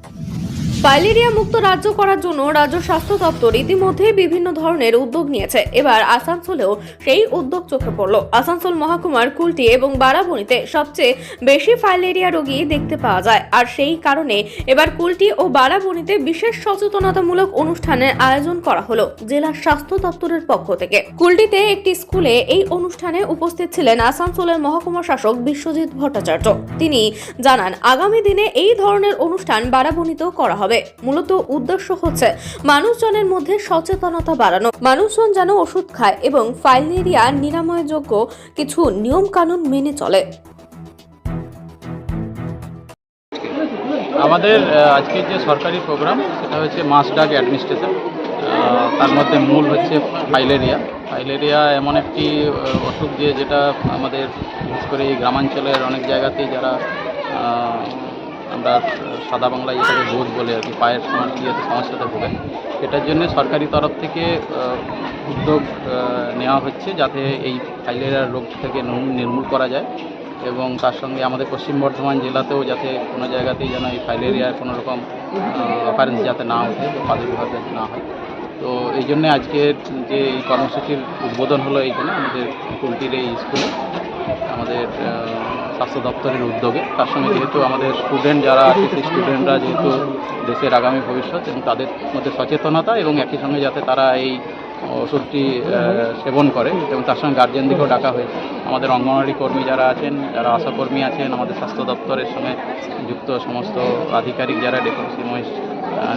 Thank you. Filaria মুক্ত রাজ্য করার জন্য রাজ্য স্বাস্থ্য দপ্তর ইতিমধ্যে বিভিন্ন ধরনের উদ্যোগ নিয়েছে। এবার আসানসোলেও সেই উদ্যোগ চোখে পড়ল। আসানসোল মহকুমার কুলটি এবং বারাবণীতে সবচেয়ে বেশি ফাইলেরিয়া রোগী দেখতে পাওয়া যায়। আর সেই কারণে এবার কুলটি ও বারাবণীতে বিশেষ সচেতনতামূলক অনুষ্ঠানের আয়োজন করা হলো জেলা স্বাস্থ্য দপ্তরের পক্ষ থেকে। কুলটিতে একটি স্কুলে এই অনুষ্ঠানে উপস্থিত ছিলেন আসানসোলের মহকুমা শাসক বিশ্বজিৎ ভট্টাচার্য। তিনি জানান, আগামী দিনে এই ধরনের অনুষ্ঠান বারাবণীতেও করা হবে। মূলত উদ্দেশ্য হচ্ছে মানুষজনের মধ্যে সচেতনতা বাড়ানো। মানুষজন যেন ওষুধ খায় এবং ফাইলেরিয়া নিরাময়যোগ্য কিছু নিয়ম কানুন মেনে চলে। আমাদের আজকের যে সরকারি প্রোগ্রাম, সেটা হচ্ছে মাস ডাক অ্যাডমিনিস্ট্রেশন। তার মধ্যে মূল হচ্ছে ফাইলেরিয়া। ফাইলেরিয়া এমন একটি অসুখ যে যেটা আমাদের, বিশেষ করে এই গ্রামাঞ্চলের অনেক জায়গাতেই যারা আমরা সাদা বাংলায় যেটাকে বোধ বলে আর কি, পায়ের ইয়েতে সমস্যাতে ভোগে এটার জন্য সরকারি তরফ থেকে উদ্যোগ নেওয়া হচ্ছে যাতে এই ফাইলেরিয়া রোগ থেকে নির্মূল- করা যায় এবং তার সঙ্গে আমাদের পশ্চিম বর্ধমান জেলাতেও যাতে কোনো জায়গাতেই যেন এই ফাইলেরিয়ার কোনো রকম অকারেন্স যাতে না ওঠে প্রাদুর্ভাব যাতে না হয়। তো এই জন্যে আজকের যে এই কর্মসূচির উদ্বোধন হলো এইখানে আমাদের কুলটির এই স্কুলে, আমাদের স্বাস্থ্য দপ্তরের উদ্যোগে। তার সঙ্গে যেহেতু আমাদের স্টুডেন্ট যারা আছে স্টুডেন্টরা যেহেতু দেশের আগামী ভবিষ্যৎ এবং তাদের মধ্যে সচেতনতা এবং একই সঙ্গে যাতে তারা এই ওষুধটি সেবন করে এবং তার সঙ্গে গার্জেনদিকেও ডাকা হয়েছে। আমাদের অঙ্গনওয়াড়ি কর্মী যারা আছেন, যারা আশাকর্মী আছেন, আমাদের স্বাস্থ্য দপ্তরের সঙ্গে যুক্ত সমস্ত আধিকারিক যারা ডেপুটি মহিষ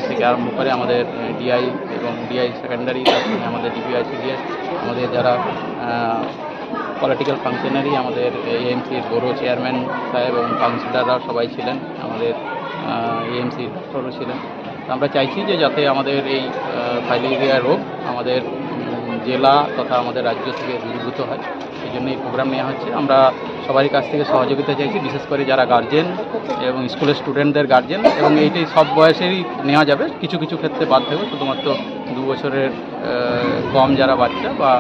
থেকে আরম্ভ করে আমাদের ডিআই এবং ডিআই সেকেন্ডারি তার সঙ্গে আমাদের ডিপিআই সিডিএস আমাদের যারা পলিটিক্যাল ফাংশনারি আমাদের এএমসির বড় চেয়ারম্যান সাহেব এবং কাউন্সিলররা সবাই ছিলেন, আমাদের এএমসির ডক্টরও ছিলেন। আমরা চাইছি যে যাতে আমাদের এই ফাইলেরিয়া রোগ আমাদের জেলা তথা আমাদের রাজ্য থেকে দূরীভূত হয়। সেই জন্য এই প্রোগ্রাম নেওয়া হচ্ছে। আমরা সবারই কাছ থেকে সহযোগিতা চাইছি, বিশেষ করে যারা গার্জেন এবং স্কুলের স্টুডেন্টদের গার্জেন এবং এইটাই সব বয়সেরই নেওয়া যাবে। কিছু কিছু ক্ষেত্রে বাদ থাকবে শুধুমাত্র দু বছরের কম যারা বাচ্চা বা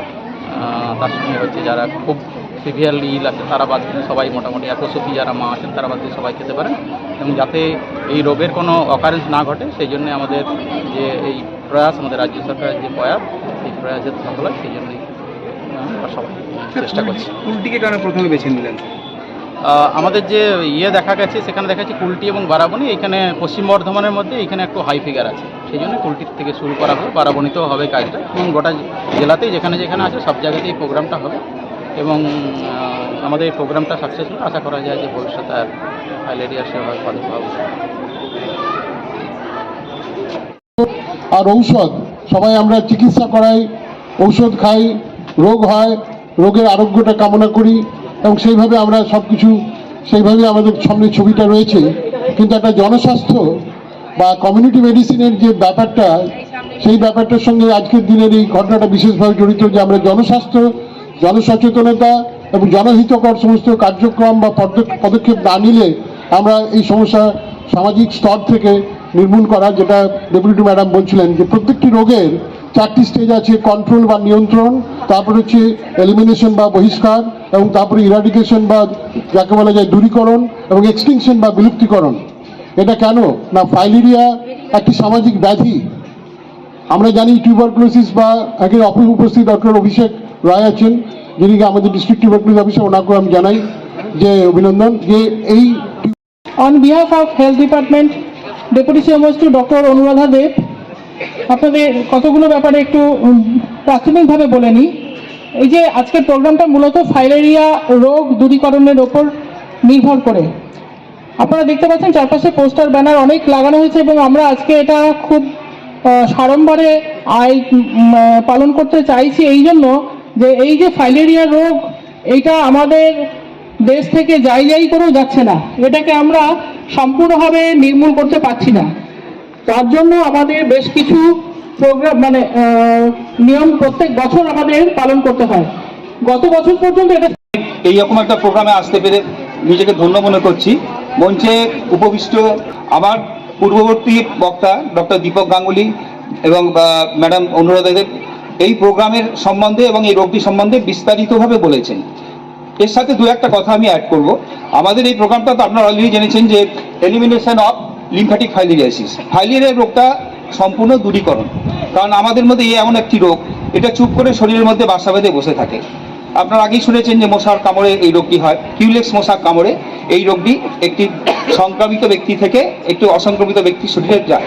তার সঙ্গে হচ্ছে যারা খুব সিভিয়ারলি ইল আছে তারা বাদ দিয়ে সবাই মোটামুটি একশোপি যারা মা আছেন তারা বাদ দিয়ে সবাই খেতে পারেন। এবং যাতে এই রোগের কোনো অকারেন্স না ঘটে, সেই জন্য আমাদের যে এই প্রয়াস, আমাদের রাজ্য সরকারের যে প্রয়াস, এই প্রয়াসের সফল হয়, সেই জন্যই আমরা সবাই চেষ্টা করছি। কোনটিকে কেন প্রথমে বেছে নিলেন? আমাদের যে ইয়ে দেখা গেছে, সেখানে দেখা যাচ্ছে কুলটি এবং বারাবণী। এখানে পশ্চিম বর্ধমানের মধ্যে এখানে একটু হাই ফিগার আছে। সেই জন্য কুলটির থেকে শুরু করা হবে, বারাবণীতেও হবে কাজটা। এবং গোটা জেলাতেই যেখানে যেখানে আছে, সব জায়গাতেই প্রোগ্রামটা হবে। এবং আমাদের এই প্রোগ্রামটা সাকসেসফুল আশা করা যায় যে ভবিষ্যতে আর ফাইলেরিয়ার সেভাবে প্রাদুর্ভাব হবে আর ঔষধ, সবাই আমরা চিকিৎসা করাই, ঔষধ খাই, রোগ হয়, রোগের আরোগ্যটা কামনা করি। এবং সেইভাবে আমরা সব কিছু সেইভাবে আমাদের সামনে ছবিটা রয়েছে। কিন্তু একটা জনস্বাস্থ্য বা কমিউনিটি মেডিসিনের যে ব্যাপারটা, সেই ব্যাপারটার সঙ্গে আজকের দিনের এই ঘটনাটা বিশেষভাবে জড়িত যে আমরা জনস্বাস্থ্য, জনসচেতনতা এবং জনহিতকর সমস্ত কার্যক্রম বা পদ- পদক্ষেপ না নিলে আমরা এই সমস্যা সামাজিক স্তর থেকে নির্মূল করা, যেটা ডেপুটি ম্যাডাম বলছিলেন যে প্রত্যেকটি রোগের চারটি স্টেজ আছে কন্ট্রোল বা নিয়ন্ত্রণ, তারপর হচ্ছে এলিমিনেশন বা বহিষ্কার এবং তারপরে ইরাডিকেশন বা যাকে বলা যায় দূরীকরণ এবং এক্সটিংশন বা বিলুপ্তিকরণ। এটা কেন? না, ফাইলেরিয়া একটি সামাজিক ব্যাধি। আমরা জানি টিউবারকুলোসিস বা অপর উপস্থিত ডক্টর অভিষেক রায় আছেন, যিনি আমাদের ডিস্ট্রিক্ট টিউবারকুলোস অফিসার ওনাকে আমি জানাই যে অভিনন্দন যে এই On behalf of health department Deputy CMOS to Dr. Anuradha Deb আপনাদের কতগুলো ব্যাপারে একটু প্রাথমিকভাবে বলে নিই। এই যে আজকের প্রোগ্রামটা মূলত ফাইলেরিয়া রোগ দূরীকরণের ওপর নির্ভর করে। আপনারা দেখতে পাচ্ছেন চারপাশে পোস্টার ব্যানার অনেক লাগানো হয়েছে এবং আমরা আজকে এটা খুব সাড়ম্বরে আয় পালন করতে চাইছি এই জন্য যে এই যে ফাইলেরিয়া রোগ এইটা আমাদের দেশ থেকে যাই যাই করেও যাচ্ছে না। এটাকে আমরা সম্পূর্ণভাবে নির্মূল করতে পারছি না। তার জন্য আমাদের বেশ কিছু প্রোগ্রাম মানে নিয়ম প্রত্যেক বছর আমাদের পালন করতে হয়। গত বছর পর্যন্ত এটা এইরকম একটা প্রোগ্রামে আসতে পেরে নিজেকে ধন্য মনে করছি। মঞ্চে উপবিষ্ট আমার পূর্ববর্তী বক্তা, ডক্টর দীপক গাঙ্গুলি এবং ম্যাডাম অনুরাধা দেব এই প্রোগ্রামের সম্বন্ধে এবং এই রোগটি সম্বন্ধে বিস্তারিতভাবে বলেছেন। এর সাথে দু একটা কথা আমি অ্যাড করব। আমাদের এই প্রোগ্রামটা তো আপনারা অলরেডি জেনেছেন যে elimination of lymphatic filariasis filaria রোগটা সম্পূর্ণ দূরীকরণ। কারণ আমাদের মধ্যে এই এমন একটি রোগ, এটা চুপ করে শরীরের মধ্যে বাসা বেঁধে বসে থাকে। আপনারা আগেই শুনেছেন যে মশার কামড়ে এই রোগটি হয়। কিউলেক্স মশার কামড়ে এই রোগটি একটি সংক্রামিত ব্যক্তি থেকে একটি অসংক্রমিত ব্যক্তি শরীরে যায়।